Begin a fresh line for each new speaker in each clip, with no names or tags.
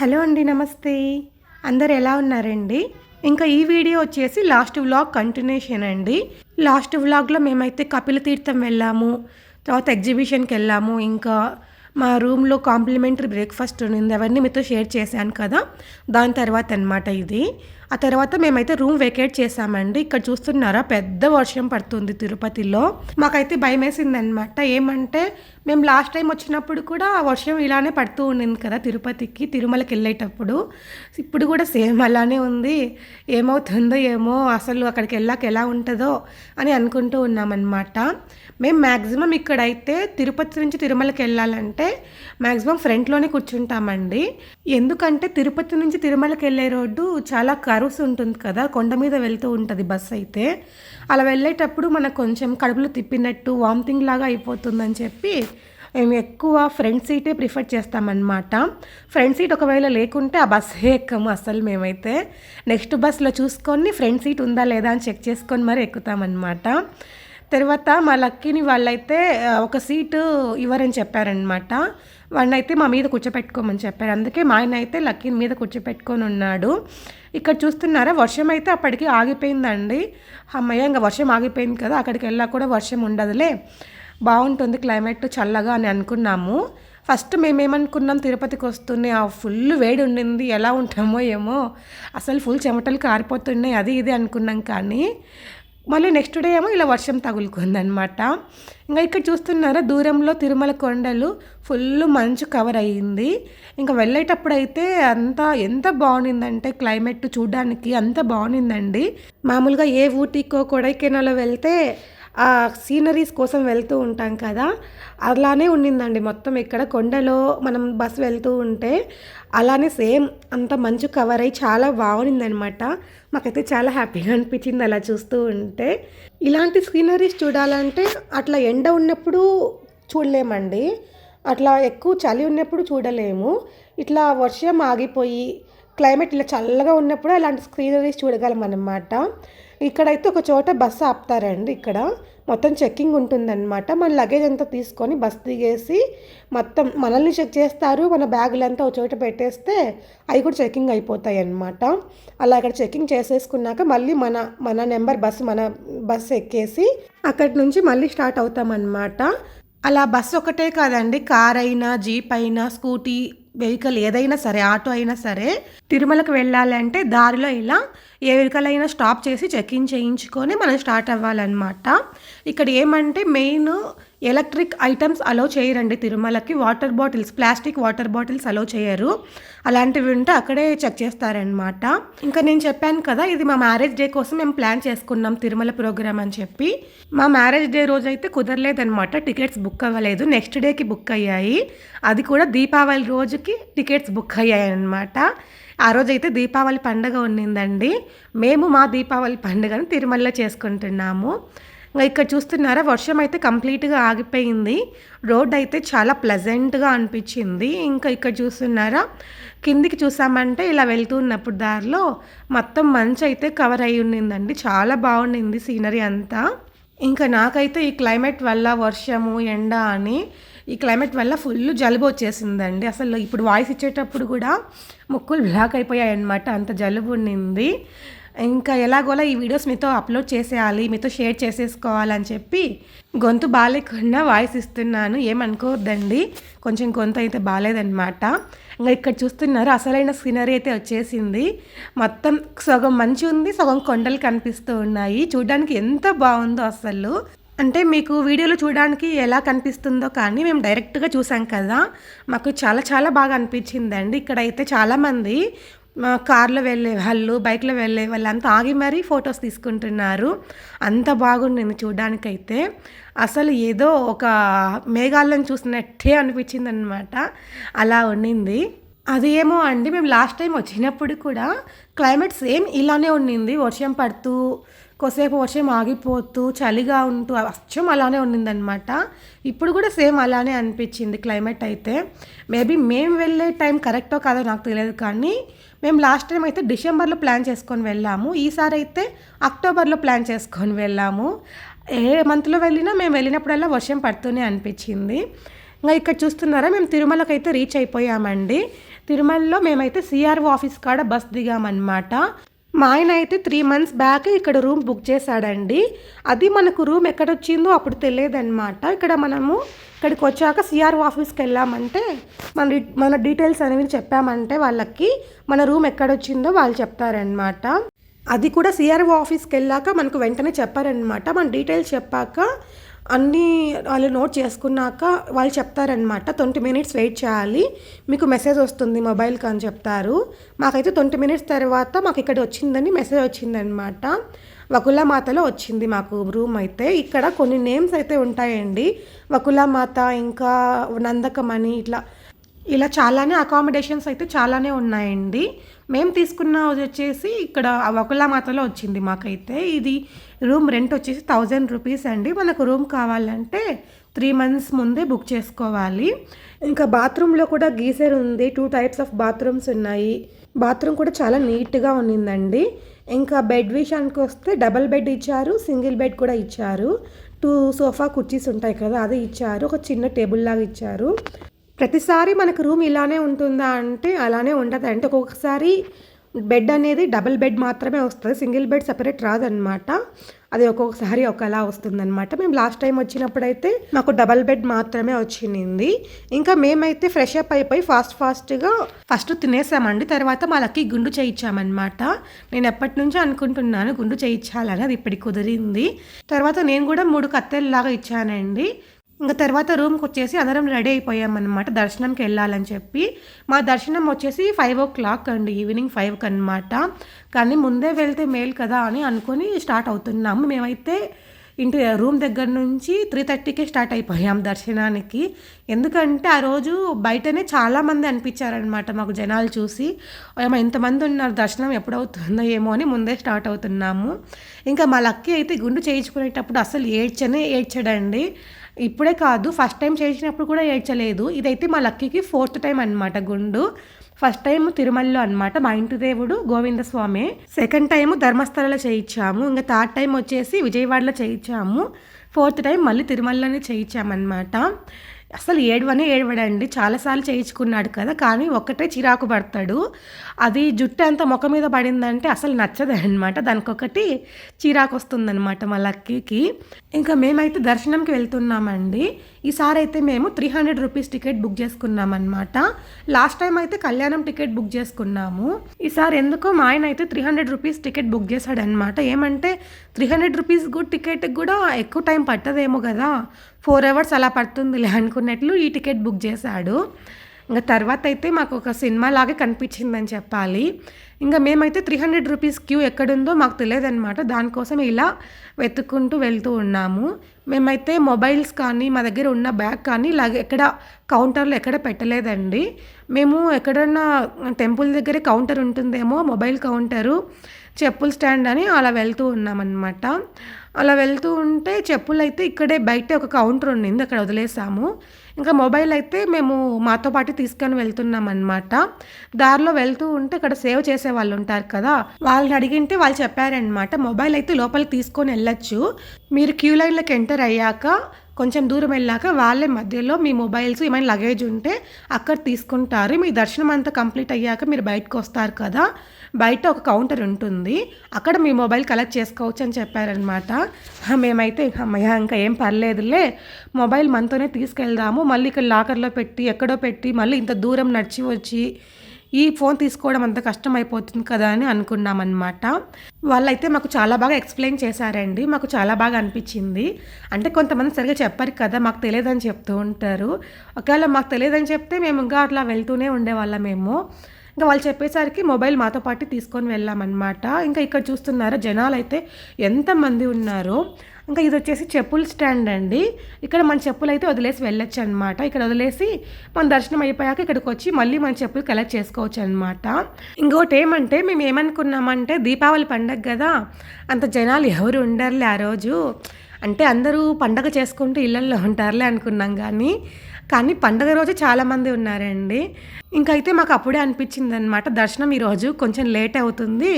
Hello అండి నమస్తే. అందరు ఎలా ఉన్నారండి? ఇంకా ఈ వీడియో వచ్చేసి లాస్ట్ వ్లాగ్ కంటిన్యూషన్ అండి. లాస్ట్ వ్లాగ్లో మేమైతే కపిల తీర్థం వెళ్ళాము తర్వాత ఎగ్జిబిషన్కి వెళ్ళాము ఇంకా మా రూమ్లో కాంప్లిమెంటరీ బ్రేక్ఫాస్ట్ ఉంది అవన్నీ మీతో షేర్ చేశాను కదా. దాని తర్వాత అనమాట ఇది. ఆ తర్వాత మేమైతే రూమ్ వెకేట్ చేసామండి ఇక్కడ చూస్తున్నారా పెద్ద వర్షం పడుతుంది తిరుపతిలో. మాకైతే భయం వేసింది అనమాట ఏమంటే మేము లాస్ట్ టైం వచ్చినప్పుడు కూడా ఆ వర్షం ఇలానే పడుతూ ఉండింది కదా తిరుపతికి తిరుమలకి వెళ్ళేటప్పుడు. ఇప్పుడు కూడా సేమ్ అలానే ఉంది. ఏమవుతుందో ఏమో అసలు అక్కడికి వెళ్ళాక ఎలా ఉంటుందో అని అనుకుంటూ ఉన్నామన్నమాట. మేము మ్యాక్సిమం ఇక్కడైతే తిరుపతి నుంచి తిరుమలకి వెళ్ళాలంటే మ్యాక్సిమం ఫ్రంట్లోనే కూర్చుంటామండి. ఎందుకంటే తిరుపతి నుంచి తిరుమలకి వెళ్ళే రోడ్డు చాలా కరుస్ ఉంటుంది కదా కొండ మీద వెళ్తూ ఉంటుంది బస్సు అయితే. అలా వెళ్ళేటప్పుడు మనకు కొంచెం కడుపులో తిప్పినట్టు వామిటింగ్ లాగా అయిపోతుందని చెప్పి మేము ఎక్కువ ఫ్రంట్ సీటే ప్రిఫర్ చేస్తామన్నమాట. ఫ్రంట్ సీట్ ఒకవేళ లేకుంటే ఆ బస్సే ఎక్కము అసలు మేమైతే. నెక్స్ట్ బస్లో చూసుకొని ఫ్రంట్ సీట్ ఉందా లేదా అని చెక్ చేసుకొని మరి ఎక్కుతామన్నమాట. తర్వాత మా లక్కీని వాళ్ళైతే ఒక సీటు ఇవ్వరని చెప్పారనమాట వాడిని అయితే మా మీద కూర్చోపెట్టుకోమని చెప్పారు. అందుకే మా ఆయన అయితే లక్కీని మీద కూర్చోపెట్టుకొని ఉన్నాడు. ఇక్కడ చూస్తున్నారా వర్షం అయితే అప్పటికి ఆగిపోయిందండి. అమ్మయ్య ఇంకా వర్షం ఆగిపోయింది కదా అక్కడికి వెళ్ళా కూడా వర్షం ఉండదులే. బాగుంటుంది క్లైమేట్ చల్లగా అని అనుకున్నాము. ఫస్ట్ మేమేమనుకున్నాం తిరుపతికి వస్తున్నాయి ఆ ఫుల్ వేడి ఉండింది ఎలా ఉంటామో ఏమో. అసలు ఫుల్ చెమటలు కారిపోతున్నాయి అది ఇది అనుకున్నాం కానీ మళ్ళీ నెక్స్ట్ డే ఏమో ఇలా వర్షం తగులుకుందనమాట ఇంకా ఇక్కడ చూస్తున్నారా దూరంలో తిరుమల కొండలు ఫుల్ మంచు కవర్ అయ్యింది. ఇంకా వెళ్ళేటప్పుడు అయితే అంత ఎంత బాగుండిందంటే క్లైమేట్ చూడడానికి అంత బాగుండిందండి. మామూలుగా ఏ ఊటీకో కొడైకెనాలో వెళ్తే ఆ సీనరీస్ కోసం వెళ్తూ ఉంటాం కదా అలానే ఉండిందండి మొత్తం ఇక్కడ. కొండలో మనం బస్సు వెళ్తూ ఉంటే అలానే సేమ్ అంత మంచు కవర్ అయ్యి చాలా బాగుండిందనమాట మాకైతే చాలా హ్యాపీగా అనిపించింది అలా చూస్తూ ఉంటే. ఇలాంటి సీనరీస్ చూడాలంటే అట్లా ఎండ ఉన్నప్పుడు చూడలేమండి. అట్లా ఎక్కువ చలి ఉన్నప్పుడు చూడలేము. ఇట్లా వర్షం ఆగిపోయి క్లైమేట్ ఇలా చల్లగా ఉన్నప్పుడు అలాంటి స్క్రీనరీస్ చూడగలం అన్నమాట ఇక్కడైతే ఒక చోట బస్సు ఆపుతారండి ఇక్కడ. మొత్తం చెక్కింగ్ ఉంటుందన్నమాట. మన లగేజ్ అంతా తీసుకొని బస్ దిగేసి మొత్తం మనల్ని చెక్ చేస్తారు. మన బ్యాగులంతా ఒక చోట పెట్టేస్తే అవి కూడా చెక్కింగ్ అయిపోతాయి అన్నమాట అలా ఇక్కడ చెక్కింగ్ చేసేసుకున్నాక మళ్ళీ మన మన నెంబర్ బస్సు మన బస్సు ఎక్కేసి అక్కడి నుంచి మళ్ళీ స్టార్ట్ అవుతామన్నమాట. అలా బస్సు ఒకటే కాదండి. కార్ అయినా జీప్ అయినా స్కూటీ వెహికల్ ఏదైనా సరే ఆటో అయినా సరే తిరుమలకు వెళ్ళాలంటే దారిలో ఇలా ఏ వెహికల్ అయినా స్టాప్ చేసి చెక్ ఇన్ చేయించుకొని మనం స్టార్ట్ అవ్వాలన్నమాట. ఇక్కడ ఏమంటే మెయిన్ ఎలక్ట్రిక్ ఐటమ్స్ అలో చేయరండి తిరుమలకి. Water bottles plastic water bottles allow చేయరు. అలాంటివి ఉంటే అక్కడే చెక్ చేస్తారనమాట ఇంకా నేను చెప్పాను కదా ఇది మా మ్యారేజ్ డే కోసం మేము ప్లాన్ చేసుకున్నాం తిరుమల ప్రోగ్రామ్ అని చెప్పి. మా మ్యారేజ్ డే రోజు అయితే కుదరలేదనమాట టికెట్స్ బుక్ అవ్వలేదు. నెక్స్ట్ డేకి బుక్ అయ్యాయి. అది కూడా దీపావళి రోజుకి టికెట్స్ బుక్ అయ్యాయి అనమాట ఆ రోజైతే దీపావళి పండుగ ఉన్నిందండి. మేము మా దీపావళి పండుగను తిరుమలలో చేసుకుంటున్నాము. ఇంకా ఇక్కడ చూస్తున్నారా వర్షం అయితే కంప్లీట్గా ఆగిపోయింది. రోడ్ అయితే చాలా ప్లెజెంట్గా అనిపించింది. ఇంకా ఇక్కడ చూస్తున్నారా కిందికి చూసామంటే ఇలా వెళ్తున్నప్పుడు దారిలో మొత్తం మంచి అయితే కవర్ అయి ఉన్నిందండి చాలా బాగుండింది సీనరీ అంతా. ఇంకా నాకైతే ఈ క్లైమేట్ వల్ల వర్షము ఎండ అని ఈ క్లైమేట్ వల్ల ఫుల్ జలుబు వచ్చేసిందండి. అసలు ఇప్పుడు వాయిస్ ఇచ్చేటప్పుడు కూడా ముక్కులు బ్లాక్ అయిపోయాయి అనమాట అంత జలుబు ఉండింది. ఇంకా ఎలాగోలా ఈ వీడియోస్ మీతో అప్లోడ్ చేసేయాలి మీతో షేర్ చేసేసుకోవాలని చెప్పి గొంతు బాగాలేకుండా వాయిస్ ఇస్తున్నాను. ఏమనుకోవద్దండి. కొంచెం గొంతు అయితే బాగాలేదన్నమాట. ఇంకా ఇక్కడ చూస్తున్నారు అసలైన సీనరీ అయితే వచ్చేసింది. మొత్తం సగం మంచి ఉంది సగం కొండలు కనిపిస్తూ ఉన్నాయి. చూడడానికి ఎంత బాగుందో అసలు. అంటే మీకు వీడియోలో చూడడానికి ఎలా కనిపిస్తుందో కానీ మేము డైరెక్ట్గా చూసాం కదా. మాకు చాలా చాలా బాగా అనిపించిందండి. ఇక్కడైతే చాలామంది కార్లో వెళ్ళే వాళ్ళు బైక్లో వెళ్ళే వాళ్ళు అంతా ఆగి మరీ ఫొటోస్ తీసుకుంటున్నారు. అంత బాగుండింది చూడడానికైతే. అసలు ఏదో ఒక మేఘాలను చూసినట్టే అనిపించింది అనమాట అలా ఉండింది. అది ఏమో అండి మేము లాస్ట్ టైం వచ్చినప్పుడు కూడా క్లైమేట్ సేమ్ ఇలానే ఉండింది. వర్షం పడుతూ కొద్దిసేపు వర్షం ఆగిపోతూ చలిగా ఉంటూ అచ్చం అలానే ఉండిందనమాట ఇప్పుడు కూడా సేమ్ అలానే అనిపించింది క్లైమేట్ అయితే. మేబీ మేము వెళ్ళే టైం కరెక్టో కాదో నాకు తెలియదు కానీ మేము లాస్ట్ టైం అయితే డిసెంబర్లో ప్లాన్ చేసుకొని వెళ్ళాము. ఈసారి అయితే అక్టోబర్లో ప్లాన్ చేసుకొని వెళ్ళాము. ఏ మంత్లో వెళ్ళినా మేము వెళ్ళినప్పుడల్లా వర్షం పడుతూనే అనిపించింది. ఇంకా ఇక్కడ చూస్తున్నారా మేము తిరుమలకి అయితే రీచ్ అయిపోయామండి. తిరుమలలో మేమైతే సిఆర్ఓ ఆఫీస్ కాడ బస్ దిగామన్నమాట. మా ఆయన అయితే త్రీ మంత్స్ బ్యాక్ ఇక్కడ రూమ్ బుక్ చేశాడండి. అది మనకు రూమ్ ఎక్కడొచ్చిందో అప్పుడు తెలియదన్నమాట. ఇక్కడ మనము ఇక్కడికి వచ్చాక సిఆర్ఓ ఆఫీస్కి వెళ్ళామంటే మన మన డీటెయిల్స్ అనేవి చెప్పామంటే వాళ్ళకి మన రూమ్ ఎక్కడొచ్చిందో వాళ్ళు చెప్తారనమాట అది కూడా సిఆర్ఓ ఆఫీస్కి వెళ్ళాక మనకు వెంటనే చెప్పారనమాట మన డీటెయిల్స్ చెప్పాక అన్నీ వాళ్ళు నోట్ చేసుకున్నాక వాళ్ళు చెప్తారనమాట ట్వంటీ మినిట్స్ వెయిట్ చేయాలి మీకు మెసేజ్ వస్తుంది మొబైల్కి అని చెప్తారు. మాకైతే ట్వంటీ మినిట్స్ తర్వాత మాకు ఇక్కడ వచ్చిందని మెసేజ్ వచ్చిందనమాట వకులమాతలో వచ్చింది మాకు రూమ్ అయితే. ఇక్కడ కొన్ని నేమ్స్ అయితే ఉంటాయండి. వకులమాత ఇంకా నందకమణి ఇట్లా ఇలా చాలానే అకామిడేషన్స్ అయితే చాలానే ఉన్నాయండి. మేము తీసుకున్న వచ్చేసి ఇక్కడ వకులామాతలో వచ్చింది మాకైతే. ఇది రూమ్ రెంట్ వచ్చేసి థౌజండ్ రూపీస్ అండి. మనకు రూమ్ కావాలంటే త్రీ మంత్స్ ముందే బుక్ చేసుకోవాలి. ఇంకా బాత్రూంలో కూడా గీజర్ ఉంది. టూ టైప్స్ ఆఫ్ బాత్రూమ్స్ ఉన్నాయి. బాత్రూమ్ కూడా చాలా నీట్గా ఉన్నిందండి. ఇంకా బెడ్ విషయానికి వస్తే డబల్ బెడ్ ఇచ్చారు సింగిల్ బెడ్ కూడా ఇచ్చారు. టూ సోఫా కుర్చీస్ ఉంటాయి కదా అది ఇచ్చారు. ఒక చిన్న టేబుల్ లాగా ఇచ్చారు. ప్రతిసారి మనకు రూమ్ ఇలానే ఉంటుందా అంటే అలానే ఉండదు అంటే ఒక్కొక్కసారి బెడ్ అనేది డబుల్ బెడ్ మాత్రమే వస్తుంది. సింగిల్ బెడ్ సెపరేట్ రాదనమాట అది ఒక్కొక్కసారి ఒకలా వస్తుందన్నమాట. మేము లాస్ట్ టైం వచ్చినప్పుడైతే మాకు డబల్ బెడ్ మాత్రమే వచ్చింది. ఇంకా మేమైతే ఫ్రెష్ అప్ అయిపోయి ఫాస్ట్ ఫాస్ట్గా ఫస్ట్ తినేసామండి. తర్వాత మా లక్కీ గుండు చేయించామన్నమాట. నేను ఎప్పటి నుంచో అనుకుంటున్నాను గుండు చేయించాలని అది ఇప్పటికి కుదిరింది. తర్వాత నేను కూడా మూడు కత్తెల్లాగా ఇచ్చానండి. ఇంకా తర్వాత రూమ్కి వచ్చేసి అందరం రెడీ అయిపోయామన్నమాట దర్శనంకి వెళ్ళాలని చెప్పి. మా దర్శనం వచ్చేసి ఫైవ్ ఓ క్లాక్ అండి ఈవినింగ్ ఫైవ్కి అనమాట కానీ ముందే వెళ్తే మేలు కదా అని అనుకొని స్టార్ట్ అవుతున్నాము. మేమైతే ఇంటి రూమ్ దగ్గర నుంచి త్రీ థర్టీకే స్టార్ట్ అయిపోయాం దర్శనానికి. ఎందుకంటే ఆ రోజు బయటనే చాలామంది అనిపించారనమాట మాకు జనాలు చూసి ఏమో ఇంతమంది ఉన్నారు దర్శనం ఎప్పుడవుతుందో ఏమో అని ముందే స్టార్ట్ అవుతున్నాము. ఇంకా మా లక్కీ అయితే గుండు చేయించుకునేటప్పుడు అసలు ఏడ్చనే ఏడ్చడండి. ఇప్పుడే కాదు ఫస్ట్ టైం చేసినప్పుడు కూడా ఏడ్చలేదు. ఇదైతే మా లక్కీకి ఫోర్త్ టైం అనమాట గుండు. ఫస్ట్ టైం తిరుమలలో అనమాట మా ఇంటి దేవుడు గోవింద స్వామి సెకండ్ టైం ధర్మస్థలలో చేయించాము. ఇంకా థర్డ్ టైం వచ్చేసి విజయవాడలో చేయించాము. ఫోర్త్ టైం మళ్ళీ తిరుమలలోనే చేయించామన్నమాట. అసలు ఏడవనే ఏడవడండి. చాలాసార్లు చేయించుకున్నాడు కదా కానీ ఒక్కటే చిరాకు పడతాడు. అది జుట్టు అంత ముఖం మీద పడిందంటే అసలు నచ్చదనమాట దానికొకటి చిరాకు వస్తుందన్నమాట మా లక్కీకి. ఇంకా మేమైతే దర్శనంకి వెళ్తున్నామండి. ఈసారి అయితే మేము three hundred rupees ticket book చేసుకున్నామన్నమాట. Last time అయితే కళ్యాణం టికెట్ బుక్ చేసుకున్నాము. ఈసారి ఎందుకో మా ఆయన అయితే three hundred rupees ticket book చేశాడనమాట ఏమంటే three hundred rupees good ticket కూడా ఎక్కువ టైం పట్టదేమో కదా. ఫోర్ అవర్స్ అలా పడుతుందిలే అనుకున్నట్లు ఈ టికెట్ బుక్ చేశాడు. ఇంకా తర్వాత అయితే మాకు ఒక సినిమా లాగే కనిపించిందని చెప్పాలి. ఇంకా మేమైతే త్రీ హండ్రెడ్ రూపీస్ క్యూ ఎక్కడుందో మాకు తెలియదన్నమాట. దానికోసం ఇలా వెతుక్కుంటూ వెళ్తూ ఉన్నాము. మేమైతే మొబైల్స్ కానీ మా దగ్గర ఉన్న బ్యాగ్ కానీ ఇలా ఎక్కడ కౌంటర్లో ఎక్కడ పెట్టలేదండి. మేము ఎక్కడన్నా టెంపుల్ దగ్గరే కౌంటర్ ఉంటుందేమో మొబైల్ కౌంటరు చెప్పుల స్టాండ్ అని అలా వెళ్తూ ఉన్నామన్నమాట. అలా వెళ్తూ ఉంటే చెప్పులు అయితే ఇక్కడే బయట ఒక కౌంటర్ ఉండింది అక్కడ వదిలేసాము. ఇంకా మొబైల్ అయితే మేము మాతో పాటు తీసుకొని వెళ్తున్నాం అనమాట దారిలో వెళ్తూ ఉంటే ఇక్కడ సేవ్ చేసే వాళ్ళు ఉంటారు కదా వాళ్ళని అడిగింటే వాళ్ళు చెప్పారనమాట మొబైల్ అయితే లోపలికి తీసుకొని వెళ్ళొచ్చు. మీరు క్యూ లైన్లోకి ఎంటర్ అయ్యాక కొంచెం దూరం వెళ్ళాక వాళ్ళే మధ్యలో మీ మొబైల్స్ ఏమైనా లగేజ్ ఉంటే అక్కడ తీసుకుంటారు. మీ దర్శనం అంతా కంప్లీట్ అయ్యాక మీరు బయటకు వస్తారు కదా. బయట ఒక కౌంటర్ ఉంటుంది. అక్కడ మీ మొబైల్ కలెక్ట్ చేసుకోవచ్చు అని చెప్పారనమాట మేమైతే అమ్మయ్య ఇంకా ఏం పర్లేదులే. మొబైల్ మనతోనే తీసుకెళ్దాము. మళ్ళీ ఇక్కడ లాకర్లో పెట్టి ఎక్కడో పెట్టి మళ్ళీ ఇంత దూరం నడిచి వచ్చి ఈ ఫోన్ తీసుకోవడం అంత కష్టం అయిపోతుంది కదా అని అనుకున్నామన్నమాట. వాళ్ళైతే మాకు చాలా బాగా ఎక్స్ప్లెయిన్ చేశారండి. మాకు చాలా బాగా అనిపించింది. అంటే కొంతమంది సరిగా చెప్పారు కదా మాకు తెలియదని చెప్తూ ఉంటారు. ఒకవేళ మాకు తెలియదని చెప్తే మేము ఇంకా అట్లా వెళ్తూనే ఉండేవాళ్ళమేమో. ఇంకా వాళ్ళు చెప్పేసరికి మొబైల్ మాతో పాటు తీసుకొని వెళ్ళామన్నమాట. ఇంకా ఇక్కడ చూస్తున్నారా జనాలు అయితే ఎంతమంది ఉన్నారో. ఇంకా ఇది వచ్చేసి చెప్పుల స్టాండ్ అండి. ఇక్కడ మన చెప్పులు అయితే వదిలేసి వెళ్ళొచ్చు అనమాట ఇక్కడ వదిలేసి మన దర్శనం అయిపోయాక ఇక్కడికి వచ్చి మళ్ళీ మన చెప్పులు కలెక్ట్ చేసుకోవచ్చు అనమాట ఇంకోటి ఏమంటే మేము ఏమనుకున్నామంటే దీపావళి పండగ కదా. అంత జనాలు ఎవరు ఉండరులే ఆ రోజు. అంటే అందరూ పండగ చేసుకుంటూ ఇళ్ళల్లో ఉంటారులే అనుకున్నాం కానీ కానీ పండగ రోజు చాలామంది ఉన్నారండి. ఇంకైతే అయితే మాకు అప్పుడే అనిపించింది అనమాట దర్శనం ఈరోజు కొంచెం లేట్ అవుతుంది.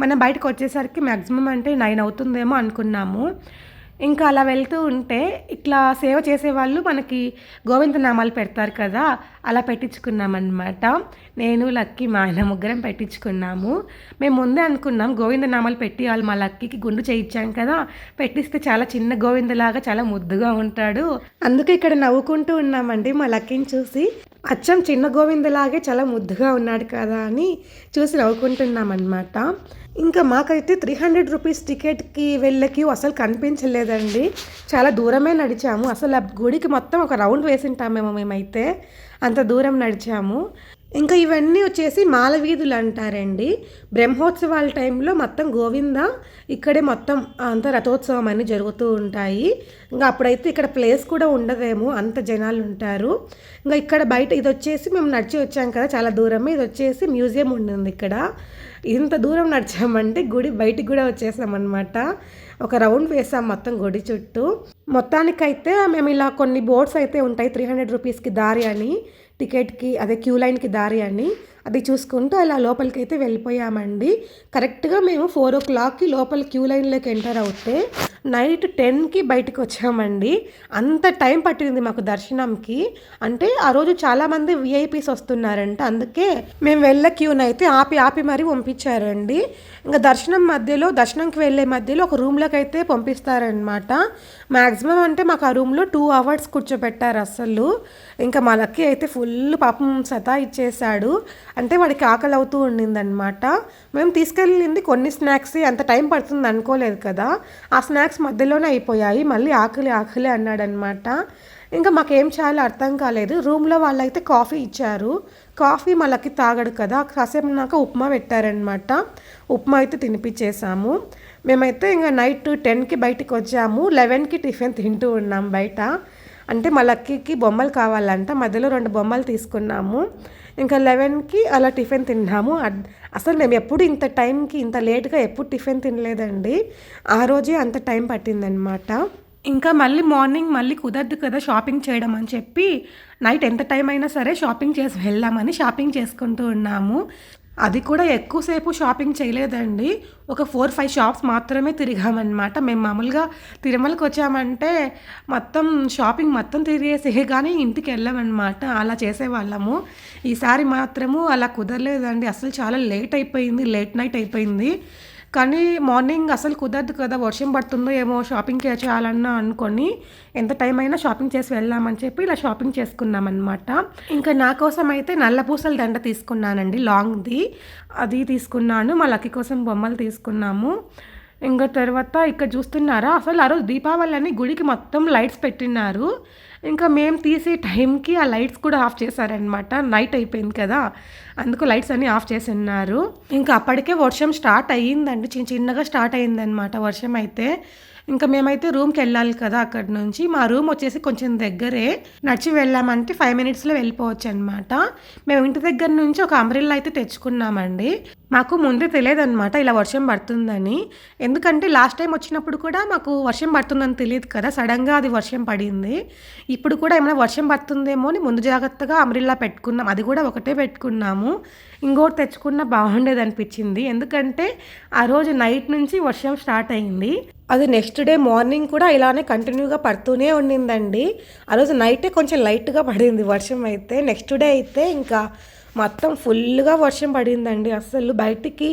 మనం బయటకు వచ్చేసరికి మ్యాక్సిమం అంటే నైన్ అవుతుందేమో అనుకున్నాము. ఇంకా అలా వెళ్తూ ఉంటే ఇట్లా సేవ చేసేవాళ్ళు మనకి గోవిందనామాలు పెడతారు కదా అలా పెట్టించుకున్నామన్నమాట. నేను లక్కీ మా ఆయన ముగ్గురం పెట్టించుకున్నాము. మేము ముందే అనుకున్నాం గోవిందనామాలు పెట్టి వాళ్ళు మా లక్కీకి గుండు చేయించాం కదా పెట్టిస్తే చాలా చిన్న గోవిందలాగా చాలా ముద్దుగా ఉంటాడు. అందుకే ఇక్కడ నవ్వుకుంటూ ఉన్నామండి మా లక్కీని చూసి. అచ్చం చిన్న గోవిందలాగే చాలా ముద్దుగా ఉన్నాడు కదా అని చూసి నవ్వుకుంటున్నామన్నమాట. ఇంకా మాకైతే త్రీ హండ్రెడ్ రూపీస్ టికెట్కి వెళ్ళే క్యూ అసలు కనిపించలేదండి. చాలా దూరమే నడిచాము. అసలు ఆ గుడికి మొత్తం ఒక రౌండ్ వేసింటామేమో మేమైతే. అంత దూరం నడిచాము. ఇంకా ఇవన్నీ వచ్చేసి మాలవీధులు అంటారండి బ్రహ్మోత్సవాల టైంలో మొత్తం గోవింద ఇక్కడే మొత్తం అంత రథోత్సవం అన్నీ జరుగుతూ ఉంటాయి. ఇంకా అప్పుడైతే ఇక్కడ ప్లేస్ కూడా ఉండదేమో అంత జనాలు ఉంటారు ఇంకా ఇక్కడ బయట ఇది వచ్చేసి మేము నడిచి వచ్చాం కదా చాలా దూరమే. ఇది వచ్చేసి మ్యూజియం ఉండింది ఇక్కడ. ఇంత దూరం నడిచామంటే గుడి బయటికి కూడా వచ్చేసామన్నమాట. ఒక రౌండ్ వేసాం మొత్తం గుడి చుట్టూ. మొత్తానికైతే మేము ఇలా కొన్ని బోర్డ్స్ అయితే ఉంటాయి త్రీ హండ్రెడ్ రూపీస్కి దారి అని. టికెట్కి అదే క్యూ లైన్కి దారి అని అది చూసుకుంటూ అలా లోపలికి అయితే వెళ్ళిపోయామండి. కరెక్ట్గా మేము ఫోర్ ఓ క్లాక్కి లోపల క్యూ లైన్లోకి ఎంటర్ అవుతే నైట్ టెన్కి బయటకు వచ్చామండి. అంత టైం పట్టింది మాకు దర్శనంకి. అంటే ఆ రోజు చాలామంది విఐపీస్ వస్తున్నారంట. అందుకే మేము వెళ్ళే క్యూని అయితే ఆపి ఆపి మరీ పంపించారండి. ఇంకా దర్శనం మధ్యలో దర్శనంకి వెళ్ళే మధ్యలో ఒక రూమ్లోకి అయితే పంపిస్తారనమాట మ్యాక్సిమం అంటే మాకు ఆ రూమ్లో టూ అవర్స్ కూర్చోబెట్టారు అసలు ఇంకా మా లక్కీ అయితే ఫుల్ పాపం సతా ఇచ్చేసాడు అంటే వాడికి ఆకలి అవుతూ ఉండిందనమాట మేము తీసుకెళ్ళింది కొన్ని స్నాక్స్ అంత టైం పడుతుంది అనుకోలేదు కదా. ఆ స్నాక్స్ మధ్యలోనే అయిపోయాయి మళ్ళీ ఆకలి ఆకలి అన్నాడనమాట ఇంకా మాకేం చేయాలో అర్థం కాలేదు. రూమ్లో వాళ్ళైతే కాఫీ ఇచ్చారు. కాఫీ మళ్ళకి తాగడు కదా. కాసేపు నాకు ఉప్మా పెట్టారనమాట ఉప్మా అయితే తినిపించేసాము మేమైతే ఇంకా నైట్ టెన్కి బయటికి వచ్చాము. లెవెన్కి టిఫిన్ తింటూ ఉన్నాం బయట. అంటే మళ్ళక్కి బొమ్మలు కావాలంట. మధ్యలో రెండు బొమ్మలు తీసుకున్నాము. ఇంకా లెవెన్కి అలా టిఫిన్ తిన్నాము. అసలు మేము ఎప్పుడు ఇంత టైంకి ఇంత లేట్గా ఎప్పుడు టిఫిన్ తినలేదండి. ఆ రోజే అంత టైం పట్టిందనమాట ఇంకా మళ్ళీ మార్నింగ్ మళ్ళీ కుదరదు కదా షాపింగ్ చేయడం అని చెప్పి నైట్ ఎంత టైం అయినా సరే షాపింగ్ చేసి వెళ్దామని షాపింగ్ చేసుకుంటూ ఉన్నాము. అది కూడా ఎక్కువసేపు షాపింగ్ చేయలేదండి. ఒక ఫోర్ ఫైవ్ షాప్స్ మాత్రమే తిరిగామన్నమాట. మేము మామూలుగా తిరుమలకి వచ్చామంటే మొత్తం షాపింగ్ మొత్తం తిరిగేసే కానీ ఇంటికి వెళ్ళామన్నమాట. అలా చేసేవాళ్ళము. ఈసారి మాత్రము అలా కుదరలేదండి. అసలు చాలా లేట్ అయిపోయింది లేట్ నైట్ అయిపోయింది. కానీ మార్నింగ్ అసలు కుదరదు కదా వర్షం పడుతుందో ఏమో షాపింగ్ చేయాలన్నా అనుకొని ఎంత టైం అయినా షాపింగ్ చేసి వెళ్దామని చెప్పి ఇలా షాపింగ్ చేసుకున్నాం అనమాట ఇంకా నా కోసం అయితే నల్ల పూసల దండ తీసుకున్నానండి లాంగ్ది అది తీసుకున్నాను మా లక్కీ కోసం బొమ్మలు తీసుకున్నాము. ఇంకా తర్వాత ఇక్కడ చూస్తున్నారా? అసలు ఆ రోజు దీపావళి అని గుడికి మొత్తం లైట్స్ పెట్టినారు. ఇంకా మేము తీసే టైంకి ఆ లైట్స్ కూడా ఆఫ్ చేశారనమాట నైట్ అయిపోయింది కదా. అందుకు లైట్స్ అన్నీ ఆఫ్ చేసి ఉన్నారు ఇంకా అప్పటికే వర్షం స్టార్ట్ అయ్యిందండి. చిన్న చిన్నగా స్టార్ట్ అయ్యిందనమాట వర్షం అయితే. ఇంకా మేమైతే రూమ్కి వెళ్ళాలి కదా అక్కడ నుంచి. మా రూమ్ వచ్చేసి కొంచెం దగ్గరే. నడిచి వెళ్ళామంటే ఫైవ్ మినిట్స్లో వెళ్ళిపోవచ్చు అనమాట మేము ఇంటి దగ్గర నుంచి ఒక అంబ్రిల్లా అయితే తెచ్చుకున్నామండి. మాకు ముందే తెలియదు అనమాట ఇలా వర్షం పడుతుందని. ఎందుకంటే లాస్ట్ టైం వచ్చినప్పుడు కూడా మాకు వర్షం పడుతుందని తెలియదు కదా. సడన్గా అది వర్షం పడింది. ఇప్పుడు కూడా ఏమైనా వర్షం పడుతుందేమో అని ముందు జాగ్రత్తగా అంబ్రిల్లా పెట్టుకున్నాం. అది కూడా ఒకటే పెట్టుకున్నాము. ఇంకోటి తెచ్చుకున్న బాగుండేది అనిపించింది. ఎందుకంటే ఆ రోజు నైట్ నుంచి వర్షం స్టార్ట్ అయింది. అది నెక్స్ట్ డే మార్నింగ్ కూడా ఇలానే కంటిన్యూగా పడుతూనే ఉండిందండి. ఆ రోజు నైటే కొంచెం లైట్గా పడింది వర్షం అయితే. నెక్స్ట్ డే అయితే ఇంకా మొత్తం ఫుల్గా వర్షం పడిందండి. అసలు బయటికి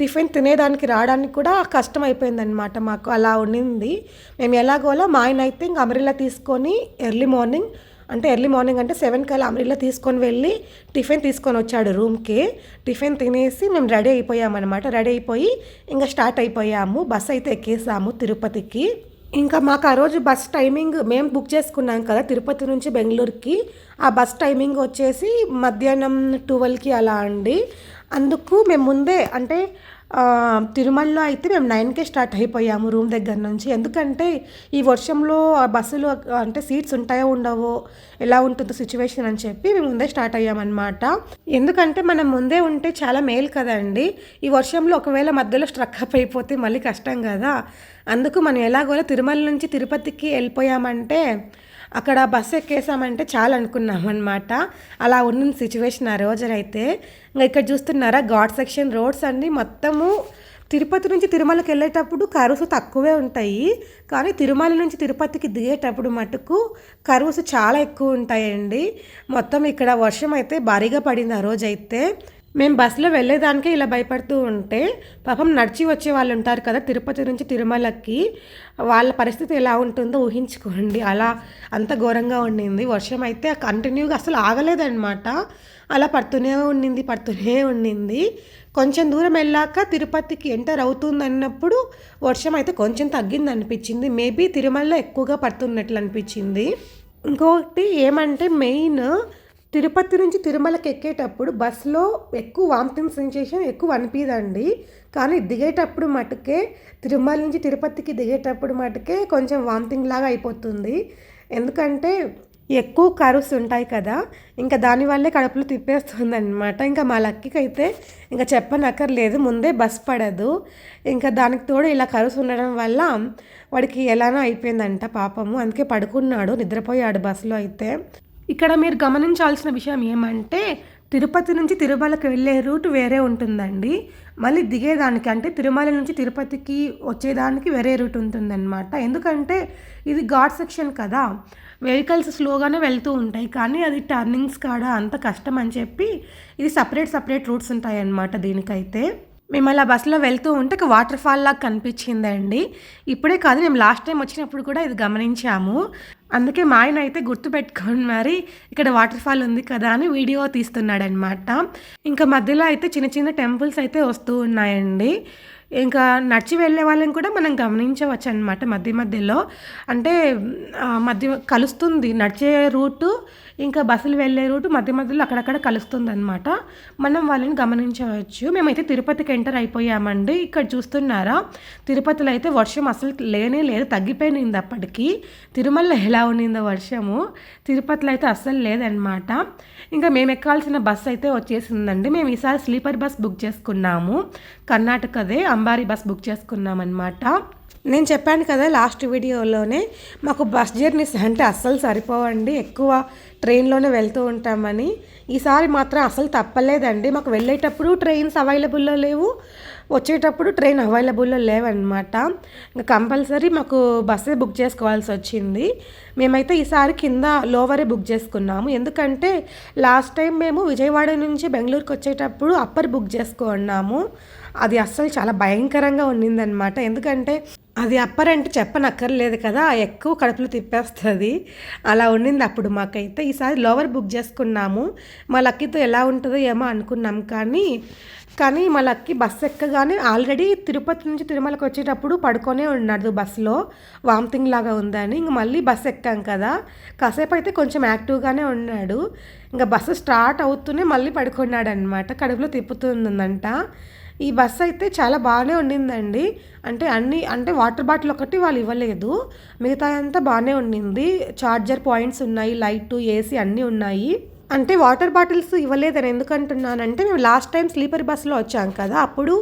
టిఫిన్ తినేదానికి రావడానికి కూడా కష్టం అయిపోయిందనమాట మాకు. అలా ఉండింది. మేము ఎలాగోలా మా ఆయన అయితే ఇంక అమరిలా తీసుకొని ఎర్లీ మార్నింగ్ అంటే ఎర్లీ మార్నింగ్ అంటే సెవెన్ కల్లా అమరిలా తీసుకొని వెళ్ళి టిఫిన్ తీసుకొని వచ్చాడు రూమ్కి. టిఫిన్ తినేసి మేము రెడీ అయిపోయామన్నమాట. రెడీ అయిపోయి ఇంకా స్టార్ట్ అయిపోయాము. బస్ అయితే ఎక్కేసాము తిరుపతికి. ఇంకా మాకు ఆ రోజు బస్ టైమింగ్ మేము బుక్ చేసుకున్నాం కదా తిరుపతి నుంచి బెంగళూరుకి. ఆ బస్ టైమింగ్ వచ్చేసి మధ్యాహ్నం ట్వెల్వ్కి అలా అండి. అందుకు మేము ముందే అంటే తిరుమలలో అయితే మేము నైన్కే స్టార్ట్ అయిపోయాము రూమ్ దగ్గర నుంచి. ఎందుకంటే ఈ వర్షంలో బస్సులు అంటే సీట్స్ ఉంటాయో ఉండవో ఎలా ఉంటుందో సిచ్యువేషన్ అని చెప్పి మేము ముందే స్టార్ట్ అయ్యామన్నమాట. ఎందుకంటే మనం ముందే ఉంటే చాలా మేలు కదండి ఈ వర్షంలో ఒకవేళ మధ్యలో స్ట్రక్ అప్ అయిపోతే మళ్ళీ కష్టం కదా. అందుకు మనం ఎలాగోలా తిరుమల నుంచి తిరుపతికి వెళ్ళిపోయామంటే అక్కడ బస్సు ఎక్కేసామంటే చాలా అనుకున్నాం అనమాట అలా ఉన్న సిచ్యువేషన్ ఆ రోజునైతే ఇంకా ఇక్కడ చూస్తున్నారా ఘాట్ సెక్షన్ రోడ్స్ అన్నీ మొత్తము తిరుపతి నుంచి తిరుమలకి వెళ్ళేటప్పుడు కరువుసు తక్కువే ఉంటాయి. కానీ తిరుమల నుంచి తిరుపతికి దిగేటప్పుడు మటుకు కరువుసు చాలా ఎక్కువ ఉంటాయండి. మొత్తం ఇక్కడ వర్షం అయితే భారీగా పడింది ఆ రోజైతే. మేము బస్సులో వెళ్ళేదానికే ఇలా భయపడుతూ ఉంటే పాపం నడిచి వచ్చే వాళ్ళు ఉంటారు కదా తిరుపతి నుంచి తిరుమలకి వాళ్ళ పరిస్థితి ఎలా ఉంటుందో ఊహించుకోండి. అలా అంత ఘోరంగా ఉండింది. వర్షం అయితే కంటిన్యూగా అసలు ఆగలేదన్నమాట. అలా పడుతూనే ఉండింది పడుతూనే ఉండింది. కొంచెం దూరం వెళ్ళాక తిరుపతికి ఎంటర్ అవుతుంది అన్నప్పుడు వర్షం అయితే కొంచెం తగ్గింది అనిపించింది మేబీ తిరుమలలో ఎక్కువగా పడుతున్నట్లు అనిపించింది. ఇంకొకటి ఏమంటే మెయిన్ తిరుపతి నుంచి తిరుమలకి ఎక్కేటప్పుడు బస్సులో ఎక్కువ వామిటింగ్ సెన్సేషన్ ఎక్కువ అనిపించదండి కానీ దిగేటప్పుడు మటుకే తిరుమల నుంచి తిరుపతికి దిగేటప్పుడు మటుకే కొంచెం వామిటింగ్ లాగా అయిపోతుంది. ఎందుకంటే ఎక్కువ కరుస్ ఉంటాయి కదా ఇంకా దానివల్లే కడుపులో తిప్పేస్తుంది అనమాట ఇంకా మా లక్కీకి అయితే ఇంకా చెప్పనక్కర్లేదు ముందే బస్ పడదు. ఇంకా దానికి తోడు ఇలా కరుసు ఉండడం వల్ల వాడికి ఎలానో అయిపోయిందంట పాపము. అందుకే పడుకున్నాడు నిద్రపోయాడు బస్సులో అయితే. ఇక్కడ మీరు గమనించాల్సిన విషయం ఏమంటే తిరుపతి నుంచి తిరుమలకి వెళ్ళే రూట్ వేరే ఉంటుందండి. మళ్ళీ దిగేదానికి అంటే తిరుమల నుంచి తిరుపతికి వచ్చేదానికి వేరే రూట్ ఉంటుందన్నమాట. ఎందుకంటే ఇది ఘాట్ సెక్షన్ కదా. వెహికల్స్ స్లోగానే వెళ్తూ ఉంటాయి. కానీ అది టర్నింగ్స్ కాడ అంత కష్టం అని చెప్పి ఇది సపరేట్ సపరేట్ రూట్స్ ఉంటాయి అన్నమాట దీనికైతే. మేము అలా బస్సులో వెళ్తూ ఉంటే ఒక వాటర్ ఫాల్ లాగా కనిపించిందండి. ఇప్పుడే కాదు మేము లాస్ట్ టైం వచ్చినప్పుడు కూడా ఇది గమనించాము. అందుకే మా ఆయన అయితే గుర్తుపెట్టుకొని మరి ఇక్కడ వాటర్ ఫాల్ ఉంది కదా అని వీడియో తీస్తున్నాడనమాట ఇంకా మధ్యలో అయితే చిన్న చిన్న టెంపుల్స్ అయితే వస్తూ ఉన్నాయండి. ఇంకా నడిచి వెళ్ళే వాళ్ళని కూడా మనం గమనించవచ్చు అనమాట మధ్య మధ్యలో. అంటే మధ్య కలుస్తుంది. నడిచే రూటు ఇంకా బస్సులు వెళ్ళే రూటు మధ్య మధ్యలో అక్కడక్కడ కలుస్తుంది అనమాట మనం వాళ్ళని గమనించవచ్చు. మేమైతే తిరుపతికి ఎంటర్ అయిపోయామండి. ఇక్కడ చూస్తున్నారా? తిరుపతిలో అయితే వర్షం అసలు లేనే లేదు. తగ్గిపోయింది అప్పటికి. తిరుమలలో ఎలా ఉన్నిందో వర్షము. తిరుపతిలో అయితే అస్సలు లేదనమాట ఇంకా మేము ఎక్కాల్సిన బస్సు అయితే వచ్చేసిందండి. మేము ఈసారి స్లీపర్ బస్ బుక్ చేసుకున్నాము. కర్ణాటకదే. అంబారీ బస్ బుక్ చేసుకున్నాం అనమాట నేను చెప్పాను కదా లాస్ట్ వీడియోలోనే మాకు బస్ జర్నీస్ అంటే అస్సలు సరిపోవండి ఎక్కువ ట్రైన్లోనే వెళ్తూ ఉంటామని. ఈసారి మాత్రం అసలు తప్పలేదండి. మాకు వెళ్ళేటప్పుడు ట్రైన్స్ అవైలబుల్లో లేవు వచ్చేటప్పుడు ట్రైన్ అవైలబుల్లో లేవన్నమాట. ఇంకా కంపల్సరీ మాకు బస్సే బుక్ చేసుకోవాల్సి వచ్చింది. మేమైతే ఈసారి కింద లోవరే బుక్ చేసుకున్నాము. ఎందుకంటే లాస్ట్ టైం మేము విజయవాడ నుంచి బెంగళూరుకి వచ్చేటప్పుడు అప్పర్ బుక్ చేసుకున్నాము అది అస్సలు చాలా భయంకరంగా ఉండిందనమాట ఎందుకంటే అది అప్పర్ అంటే చెప్పనక్కర్లేదు కదా ఎక్కువ కడుపులు తిప్పేస్తుంది. అలా ఉండింది అప్పుడు మాకైతే. ఈసారి లోవర్ బుక్ చేసుకున్నాము. మా లక్కీతో ఎలా ఉంటుందో ఏమో అనుకున్నాం కానీ కానీ మా లక్కీ బస్సు ఎక్కగానే ఆల్రెడీ తిరుపతి నుంచి తిరుమలకి వచ్చేటప్పుడు పడుకొనే ఉన్నాడు బస్సులో. వామిటింగ్ లాగా ఉందని. ఇంక మళ్ళీ బస్సు ఎక్కాం కదా. కాసేపు అయితే కొంచెం యాక్టివ్గానే ఉన్నాడు. ఇంకా బస్సు స్టార్ట్ అవుతూనే మళ్ళీ పడుకున్నాడు అనమాట కడుపులో తిప్పుతుందంట ఈ బస్ అయితే చాలా బాగానే ఉండిందండి. అంటే అన్ని అంటే వాటర్ బాటిల్ ఒకటి వాళ్ళు ఇవ్వలేదు. మిగతా అంతా బాగానే ఉండింది. చార్జర్ పాయింట్స్ ఉన్నాయి లైట్ ఏసీ అన్నీ ఉన్నాయి. అంటే వాటర్ బాటిల్స్ ఇవ్వలేదని ఎందుకంటున్నానంటే మేము లాస్ట్ టైం స్లీపర్ బస్సులో వచ్చాం కదా అప్పుడు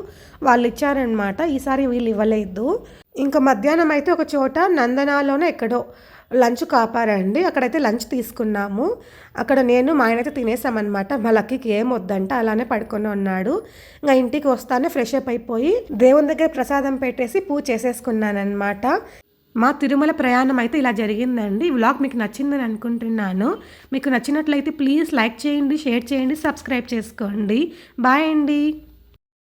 వాళ్ళు ఇచ్చారనమాట ఈసారి వీళ్ళు ఇవ్వలేదు. ఇంకా మధ్యాహ్నం అయితే ఒక చోట నందనాలోనే ఎక్కడో లంచ్ కాపారండి. అక్కడైతే లంచ్ తీసుకున్నాము. అక్కడ నేను మా ఆయన అయితే తినేసామన్నమాట. మా లక్కీకి ఏం వద్దంట అలానే పడుకొని ఉన్నాడు. ఇంకా ఇంటికి వస్తానే ఫ్రెష్ అప్ అయిపోయి దేవుని దగ్గర ప్రసాదం పెట్టేసి పూజ చేసేసుకున్నానమాట మా తిరుమల ప్రయాణం అయితే ఇలా జరిగిందండి. ఈ వ్లాగ్ మీకు నచ్చిందని అనుకుంటున్నాను. మీకు నచ్చినట్లయితే ప్లీజ్ లైక్ చేయండి షేర్ చేయండి సబ్స్క్రైబ్ చేసుకోండి. బాయ్ అండి.